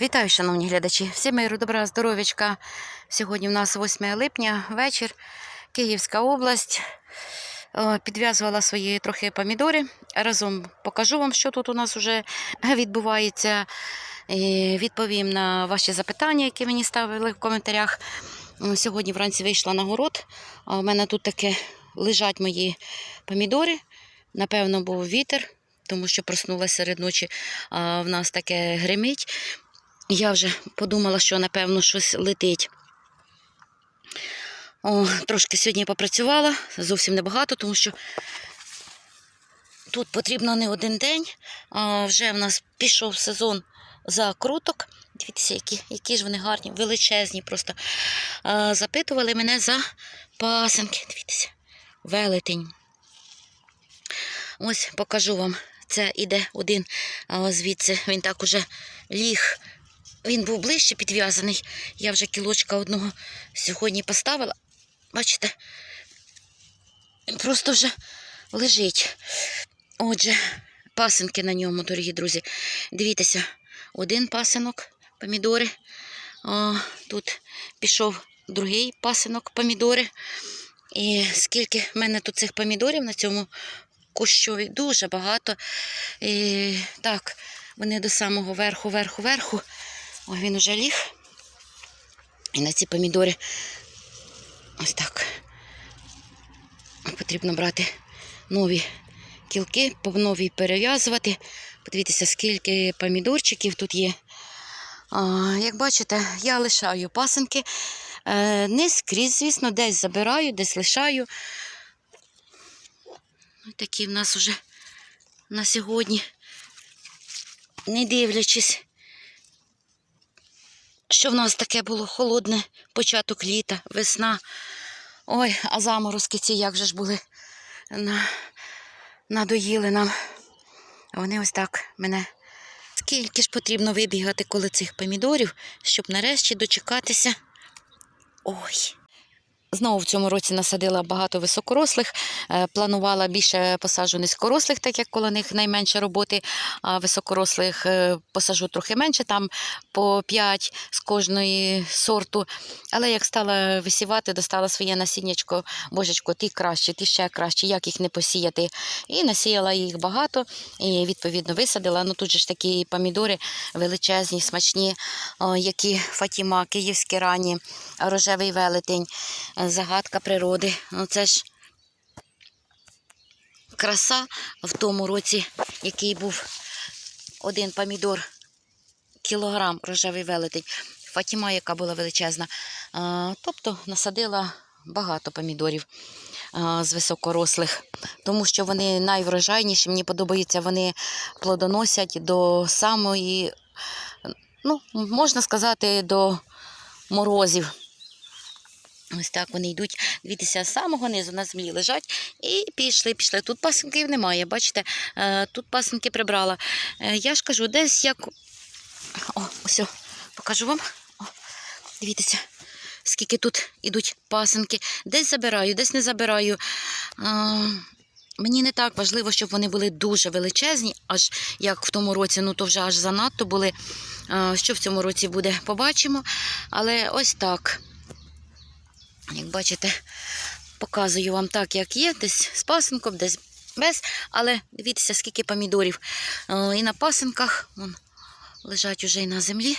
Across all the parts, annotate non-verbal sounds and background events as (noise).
Вітаю, шановні глядачі. Всім миру, добра, здоров'ячка. Сьогодні в нас 8 липня, вечір, Київська область. Підв'язувала свої трохи помідори. Разом покажу вам, що тут у нас вже відбувається. І відповім на ваші запитання, які мені ставили в коментарях. Сьогодні вранці вийшла на город. У мене тут таке лежать мої помідори. Напевно, був вітер, тому що проснулася серед ночі, а в нас таке гримить. Я вже подумала, що напевно щось летить. О, трошки сьогодні попрацювала, зовсім небагато, тому що тут потрібно не один день. А вже в нас пішов сезон закруток. Дивіться, які, які ж вони гарні, величезні просто. А, запитували мене за пасенки. Дивіться, велетень. Ось покажу вам. Це іде один а, звідси. Він так уже ліг. Він був ближче підв'язаний. Я вже кілочка одного сьогодні поставила. Бачите, він просто вже лежить. Отже, пасинки на ньому, дорогі друзі. Дивіться, один пасинок, помідори. О, тут пішов другий пасинок помідори. І скільки в мене тут цих помідорів на цьому кущові, дуже багато. І, так, вони до самого верху, верху, верху. Ой, він уже ліг. І на ці помідори ось так. Потрібно брати нові кілки, по новій перев'язувати. Подивіться, скільки помідорчиків тут є. Як бачите, я лишаю пасенки. Е, не скрізь, звісно, десь забираю, десь лишаю. Такі в нас вже на сьогодні, не дивлячись що в нас таке було холодне початок літа, весна. Ой, а заморозки ці як же ж були на... надоїли нам. Вони ось так мене. Скільки ж потрібно вибігати коло цих помідорів, щоб нарешті дочекатися. Ой. Знову в цьому році насадила багато високорослих, е, планувала більше посаджу низькорослих, так як коло них найменше роботи, а високорослих е, посажу трохи менше, там по 5 з кожної сорту. Але як стала висівати, достала своє насіннячко, божечко, ті краще, ті ще краще, як їх не посіяти. І насіяла їх багато, і відповідно висадила. Ну тут же ж такі помідори величезні, смачні, які Фатіма, київські рані, рожевий велетень загадка природи. Ну це ж краса в тому році, який був один помідор, кілограм рожевий велетень. Фатіма, яка була величезна. Тобто насадила багато помідорів з високорослих, тому що вони найврожайніші. Мені подобається, вони плодоносять до самої, ну, можна сказати, до морозів. Ось так вони йдуть, дивіться, з самого низу на землі лежать і пішли, пішли. Тут пасенків немає, бачите, е, тут пасенки прибрала. Е, Я ж кажу, десь як. О, ось, покажу вам. О, дивіться, скільки тут ідуть пасенки. Десь забираю, десь не забираю. А, Мені не так важливо, щоб вони були дуже величезні, аж як в тому році, ну то вже аж занадто були. Що в цьому році буде, побачимо. Але ось так. Як бачите, показую вам так, як є, десь з пасинком, десь без. Але дивіться, скільки помідорів. І на пасинках вон, лежать уже і на землі.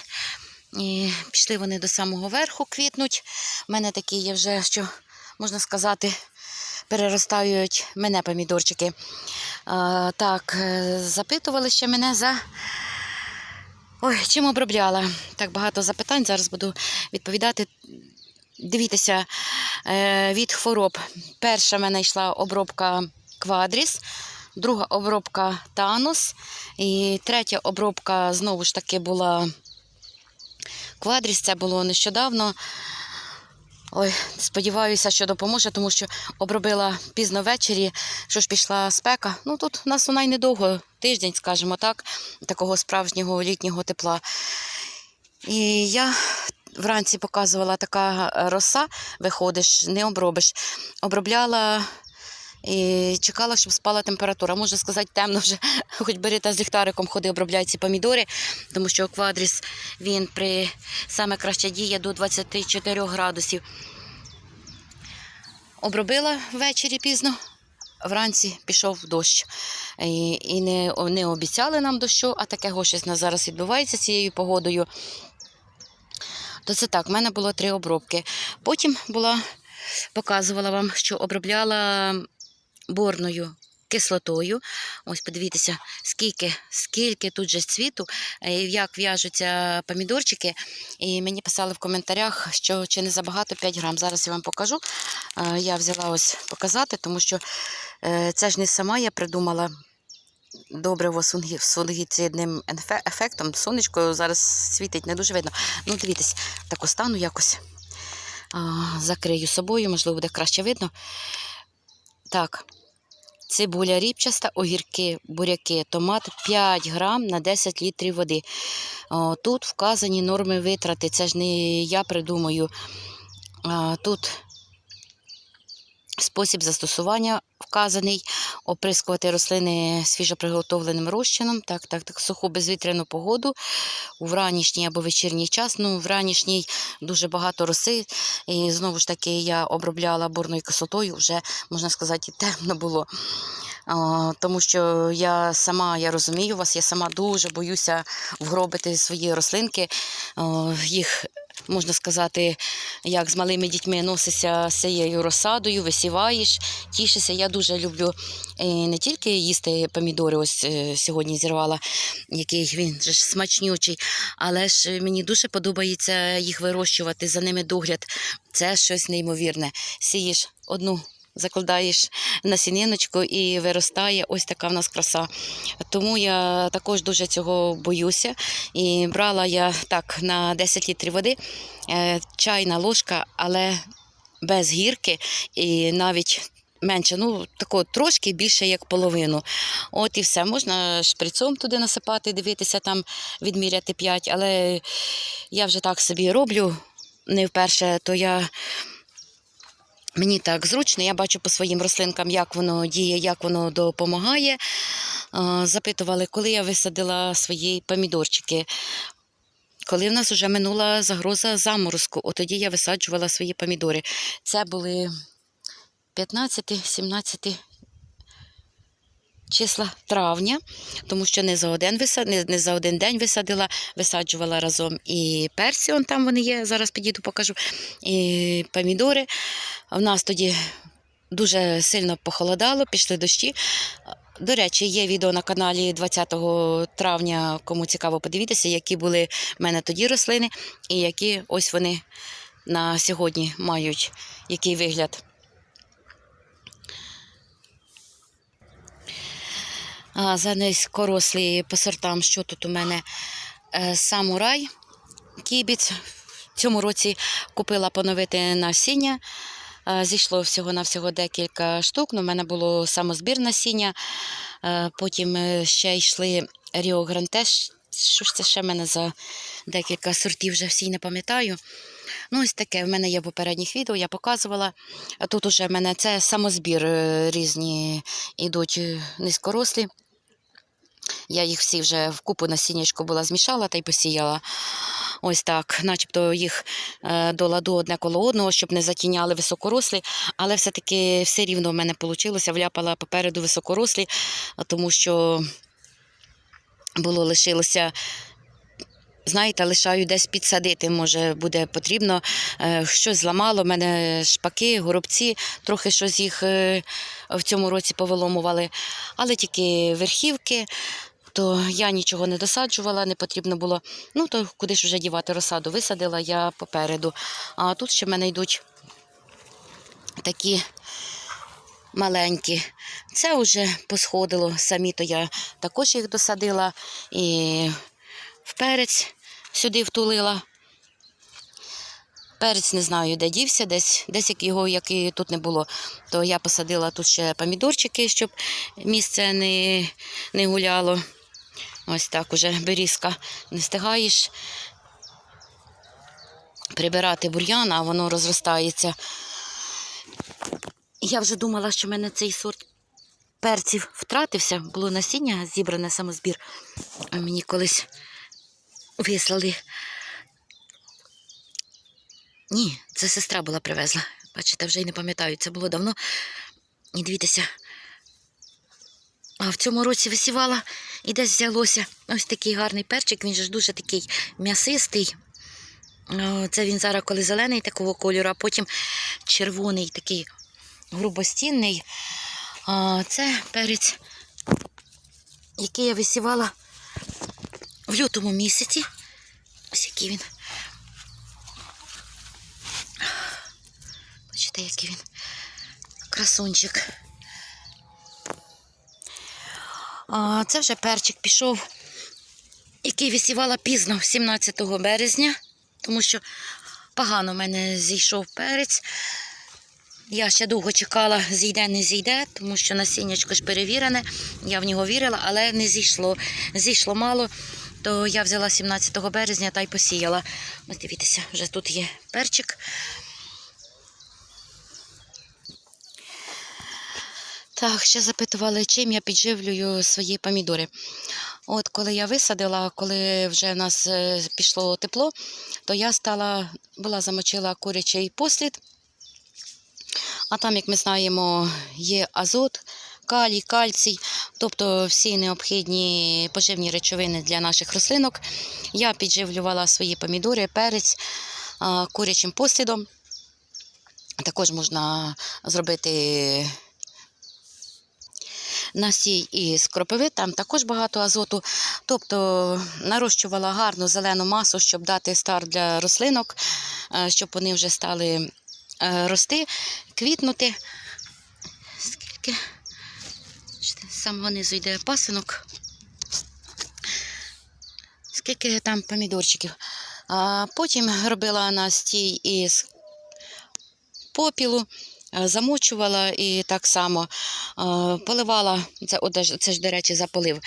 І пішли вони до самого верху, квітнуть. У мене такі є вже, що можна сказати, переростають мене помідорчики. А, так, е, запитували ще мене за. Ой, чим обробляла? Так багато запитань. Зараз буду відповідати. Дивіться, е, від хвороб. Перша в мене йшла обробка квадріс, друга обробка танус, і третя обробка знову ж таки була квадріс. Це було нещодавно. Ой, сподіваюся, що допоможе, тому що обробила пізно ввечері, що ж пішла спека. Ну тут у нас вона й недовго, тиждень, скажімо так, такого справжнього літнього тепла. І я вранці показувала така роса, виходиш, не обробиш. Обробляла І чекала, щоб спала температура. Можна сказати, темно вже. (laughs) Хоч бери та з ліхтариком ходи, обробляй ці помідори, тому що квадріс він при саме краще діє до 24 градусів. Обробила ввечері пізно, вранці пішов дощ. І, і не, не обіцяли нам дощу, а таке щось на зараз відбувається цією погодою. То це так, в мене було три обробки. Потім була, показувала вам, що обробляла борною кислотою. Ось подивіться, скільки, скільки тут же цвіту, е, як в'яжуться помідорчики. І мені писали в коментарях, що чи не забагато 5 грам. Зараз я вам покажу. Е, Я взяла ось показати, тому що е, це ж не сама я придумала. Добриво сунгі- з фунгіцидним енфе- ефектом. Сонечко зараз світить, не дуже видно. Ну, дивіться, так остану якось закрию собою, можливо, буде краще видно. Так, цибуля ріпчаста, огірки, буряки, томат 5 грам на 10 літрів води. Тут вказані норми витрати. Це ж не я придумаю. Тут спосіб застосування вказаний. Оприскувати рослини свіжоприготовленим розчином. Так, так, так, суху безвітряну погоду у вранішній або вечірній час. Ну, в ранішній дуже багато роси. І знову ж таки я обробляла борною кислотою, вже, можна сказати, темно було. А, тому що я сама, я розумію вас, я сама дуже боюся вгробити свої рослинки. А, їх, можна сказати, як з малими дітьми носишся з цією розсадою, висіваєш, тішишся. Я дуже люблю е, не тільки їсти помідори, ось е, сьогодні зірвала, який він ж смачнючий, але ж мені дуже подобається їх вирощувати, за ними догляд. Це щось неймовірне. Сієш одну. Закладаєш насіниночку і виростає ось така в нас краса. Тому я також дуже цього боюся. І брала я так на 10 літрів води е, чайна ложка, але без гірки і навіть менше, ну тако трошки більше як половину. От і все. Можна шприцом туди насипати, дивитися, там відміряти 5, але я вже так собі роблю не вперше, то я. Мені так зручно, я бачу по своїм рослинкам, як воно діє, як воно допомагає. Запитували, коли я висадила свої помідорчики. Коли в нас вже минула загроза заморозку, отоді тоді я висаджувала свої помідори. Це були 15-17 числа травня, тому що не за один висад... не, не за один день висадила, висаджувала разом і персіон, там вони є, зараз підійду покажу, і помідори. У нас тоді дуже сильно похолодало, пішли дощі. До речі, є відео на каналі 20 травня, кому цікаво подивитися, які були в мене тоді рослини і які ось вони на сьогодні мають який вигляд. А, за низькорослі по сортам, що тут у мене Е, самурай кібіць. В цьому році купила поновити насіння. Е, Зійшло всього-навсього декілька штук. Ну, У мене було самозбір насіння. Е, Потім ще йшли Ріо Гранте. Що ж це ще в мене за декілька сортів, вже всі не пам'ятаю. Ну, ось таке в мене є в попередніх відео, я показувала. А тут уже в мене це самозбір різні йдуть низькорослі. Я їх всі вже в купу насіннячку була змішала та й посіяла. Ось так, начебто їх е, до ладу одне коло одного, щоб не затіняли високорослі, але все-таки все рівно в мене вийшло, вляпала попереду високорослі, тому що було лишилося. Знаєте, лишаю десь підсадити, може буде потрібно. Е, щось зламало, в мене шпаки, горобці, трохи щось їх е, в цьому році повиломували, але тільки верхівки, то я нічого не досаджувала, не потрібно було. Ну, то куди ж вже дівати розсаду? Висадила я попереду. А тут ще в мене йдуть такі маленькі. Це вже посходило. Самі то я також їх досадила і в перець сюди втулила. Перець не знаю, де дівся, десь, десь його, як і тут не було. То я посадила тут ще помідорчики, щоб місце не, не гуляло. Ось так уже берізка не встигаєш прибирати бур'ян, а воно розростається. Я вже думала, що в мене цей сорт перців втратився. Було насіння зібране самозбір. А Мені колись вислали. Ні, це сестра була привезла. Бачите, вже й не пам'ятаю, це було давно. І дивіться. А в цьому році висівала і десь взялося ось такий гарний перчик. Він же ж дуже такий м'ясистий. Це він зараз, коли зелений такого кольору, а потім червоний, такий грубостінний. Це перець, який я висівала лютому місяці. Ось який він. Бачите, який він красунчик. Це вже перчик пішов, який висівала пізно, 17 березня, тому що погано в мене зійшов перець. Я ще довго чекала, зійде, не зійде, тому що насіннячко ж перевірене. Я в нього вірила, але не зійшло. Зійшло мало, то я взяла 17 березня та й посіяла. Ось дивіться, вже тут є перчик. Так, ще запитували, чим я підживлюю свої помідори. От коли я висадила, коли вже в нас е, пішло тепло, то я стала, була замочила курячий послід. А там, як ми знаємо, є азот, калій, кальцій, тобто всі необхідні поживні речовини для наших рослинок. Я підживлювала свої помідори, перець курячим послідом. Також можна зробити насій із кропиви, там також багато азоту. Тобто нарощувала гарну зелену масу, щоб дати старт для рослинок, е, щоб вони вже стали е, рости, квітнути. Скільки? Бачите, З самого низу йде пасинок. Скільки там помідорчиків. А потім робила настій із попілу, е, замочувала і так само е, поливала. Це, це ж, до речі, заполив.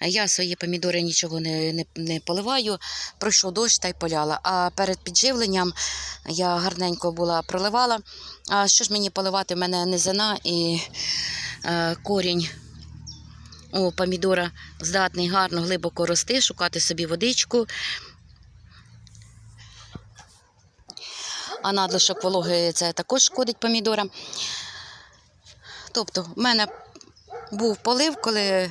Я свої помідори нічого не, не, не поливаю. Пройшов дощ та й поляла. А перед підживленням я гарненько була проливала. А що ж мені поливати? У мене низина і корінь у помідора здатний гарно глибоко рости, шукати собі водичку. А надлишок вологи це також шкодить помідорам. Тобто, в мене був полив, коли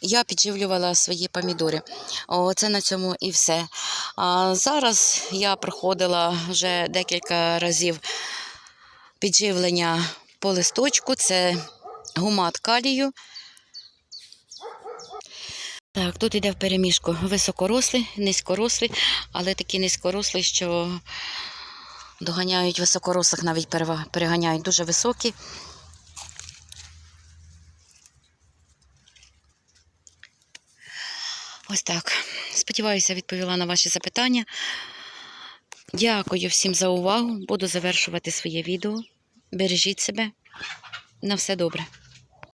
я підживлювала свої помідори. Оце на цьому і все. А зараз я проходила вже декілька разів підживлення по листочку. Це гумат калію. Так, тут йде в переміжку високорослі, низькорослі, але такі низькорослі, що доганяють високорослих, навіть переганяють дуже високі. Ось так. Сподіваюся, відповіла на ваші запитання. Дякую всім за увагу. Буду завершувати своє відео. Бережіть себе. На все добре.